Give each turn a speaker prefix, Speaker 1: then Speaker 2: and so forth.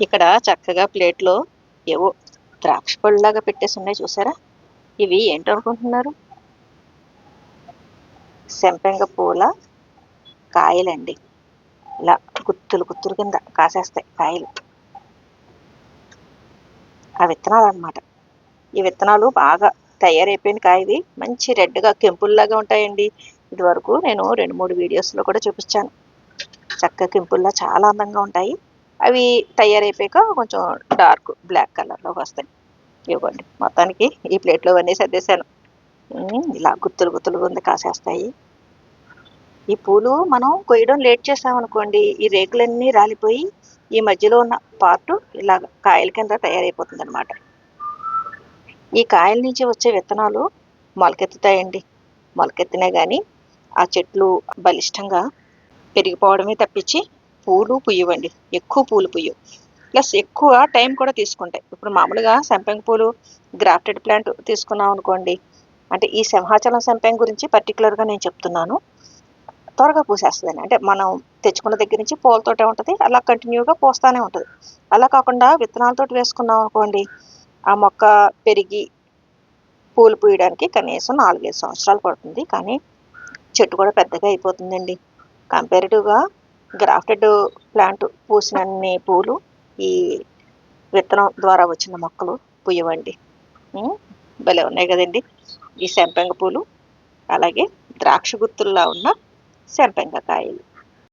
Speaker 1: ఇక్కడ చక్కగా ప్లేట్లో ఏవో ద్రాక్ష పళ్ళలాగా పెట్టేసి ఉన్నాయి చూసారా? ఇవి ఏంటనుకుంటున్నారు సెంపెంగ పూల కాయలండి. ఇలా గుత్తులు గుత్తులు కింద కాసేస్తాయి కాయలు. ఆ విత్తనాలు అన్నమాట ఈ విత్తనాలు బాగా తయారైపోయిన కాయది మంచి రెడ్గా కెంపుల్లాగా ఉంటాయండి. ఇది వరకు నేను రెండు మూడు వీడియోస్లో కూడా చూపించాను. చక్క కెంపుల్లా చాలా అందంగా ఉంటాయి. అవి తయారైపోయాక కొంచెం డార్క్ బ్లాక్ కలర్లోకి వస్తాయి. ఇవ్వండి మొత్తానికి ఈ ప్లేట్లో అన్నీ సర్దేశాను. ఇలా గుత్తులు గుత్తులు ఉంది కాసేస్తాయి. ఈ పూలు మనం కొయ్యడం లేట్ చేసామనుకోండి ఈ రేకులన్నీ రాలిపోయి ఈ మధ్యలో ఉన్న పార్ట్ ఇలా కాయల కింద తయారైపోతుంది అనమాట ఈ కాయల నుంచి వచ్చే విత్తనాలు మొలకెత్తుతాయండి. మొలకెత్తినా కానీ ఆ చెట్లు బలిష్టంగా పెరిగిపోవడమే తప్పించి పూలు పుయ్యవండి. ఎక్కువ పూలు పుయ్యవు. ప్లస్ ఎక్కువ టైం కూడా తీసుకుంటాయి. ఇప్పుడు మామూలుగా సంపెంగ పూలు గ్రాఫ్టెడ్ ప్లాంట్ తీసుకున్నాం అనుకోండి. అంటే ఈ సింహాచలం సంపెంగ గురించి పర్టికులర్గా నేను చెప్తున్నాను. త్వరగా పూసేస్తుందని అంటే మనం తెచ్చుకున్న దగ్గర నుంచి పూలతోటే ఉంటుంది. అలా కంటిన్యూగా పోస్తానే ఉంటుంది. అలా కాకుండా విత్తనాలతోటి వేసుకున్నాం అనుకోండి ఆ మొక్క పెరిగి పూలు పూయడానికి కనీసం నాలుగైదు సంవత్సరాలు పడుతుంది. కానీ చెట్టు కూడా పెద్దగా అయిపోతుందండి. కంపారిటివ్గా గ్రాఫ్టెడ్ ప్లాంట్ పూసినన్ని పూలు ఈ విత్తనం ద్వారా వచ్చిన మొక్కలు పూయవండి భలే ఉన్నాయి కదండి. ఈ సెంపెంగ పూలు అలాగే ద్రాక్ష గుత్తుల్లా ఉన్న సెంపెంగ కాయలు.